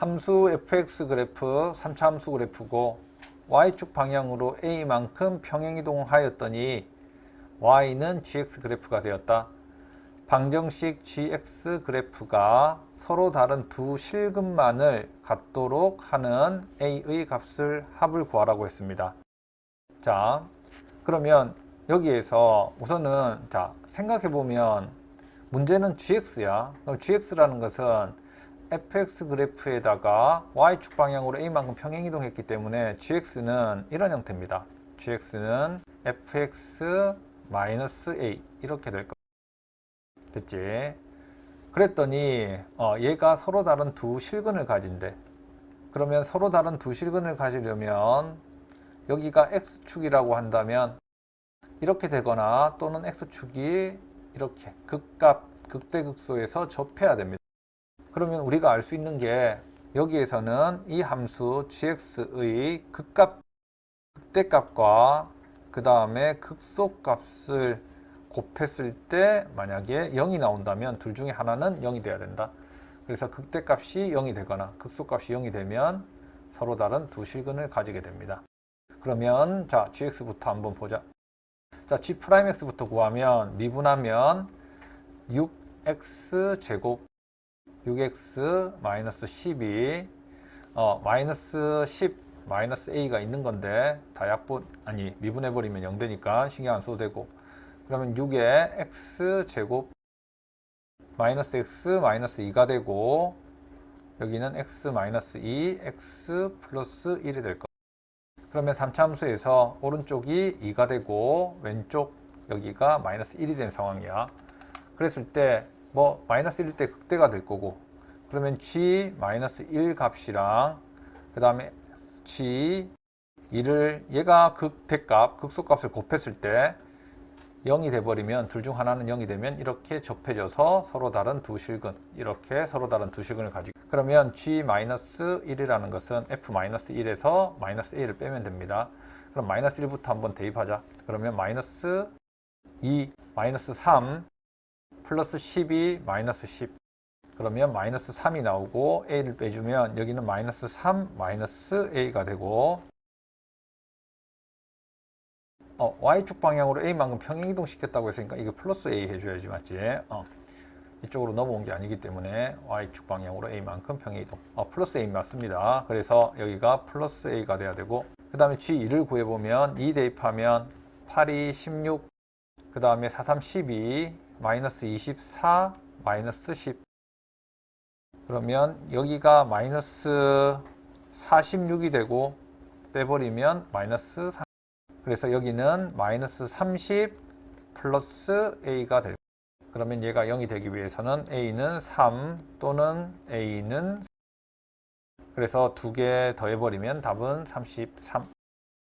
함수 fx 그래프 3차 함수 그래프고 y축 방향으로 a만큼 평행이동하였더니 y는 gx 그래프가 되었다. 방정식 gx 그래프가 서로 다른 두 실근만을 갖도록 하는 a의 값을 합을 구하라고 했습니다. 자, 그러면 여기에서 우선은 자 생각해 보면 문제는 gx야. 그럼 gx라는 것은 fx 그래프에다가 y축 방향으로 a만큼 평행이동했기 때문에 gx는 이런 형태입니다. gx는 fx a 이렇게 될 겁니다. 됐지? 그랬더니 어, 얘가 서로 다른 두 실근을 가진대. 그러면 서로 다른 두 실근을 가지려면 여기가 x축이라고 한다면 이렇게 되거나 또는 x축이 이렇게 극값, 극대극소에서 접해야 됩니다. 그러면 우리가 알 수 있는 게 여기에서는 이 함수 gx의 극값, 극대값과 그 다음에 극소값을 곱했을 때 만약에 0이 나온다면 둘 중에 하나는 0이 돼야 된다. 그래서 극대값이 0이 되거나 극소값이 0이 되면 서로 다른 두 실근을 가지게 됩니다. 그러면 자 gx부터 한번 보자. 자 g'x부터 구하면 미분하면 6x 제곱 6x 마이너스 12 어, 마이너스 10 마이너스 a가 있는 건데 다 약분 아니 미분해 버리면 0 되니까 신경 안 써도 되고 그러면 6에 x 제곱 마이너스 x 마이너스 2가 되고 여기는 x 마이너스 2 x 플러스 1이 될 겁니다. 그러면 3차 함수에서 오른쪽이 2가 되고 왼쪽 여기가 마이너스 1이 된 상황이야. 그랬을 때 뭐 마이너스 1일 때 극대가 될 거고 그러면 g 마이너스 1 값이랑 그 다음에 g 2를 얘가 극대값 극소값을 곱했을 때 0이 돼버리면 둘 중 하나는 0이 되면 이렇게 접해져서 서로 다른 두 실근 이렇게 서로 다른 두 실근을 가지고 그러면 g-1이라는 것은 f-1에서 마이너스 a를 빼면 됩니다. 그럼 마이너스 1부터 한번 대입하자. 그러면 마이너스 2, 마이너스 3, 플러스 12, 마이너스 10 그러면 마이너스 3이 나오고 a를 빼주면 여기는 마이너스 3, 마이너스 a가 되고 어, y축 방향으로 a만큼 평행이동 시켰다고 했으니까 이거 플러스 a 해줘야지 맞지? 어, 이쪽으로 넘어온 게 아니기 때문에 y축 방향으로 a만큼 평행이동. 어, 플러스 a 맞습니다. 그래서 여기가 플러스 a가 돼야 되고 그 다음에 g2를 구해보면 2 대입하면 8이 16, 그 다음에 4, 3, 12, 마이너스 24, 마이너스 10 그러면 여기가 마이너스 46이 되고 빼버리면 마이너스 3 그래서 여기는 마이너스 30 플러스 a가 될. 그러면 얘가 0이 되기 위해서는 a는 3 또는 a는 그래서 두 개 더해버리면 답은 33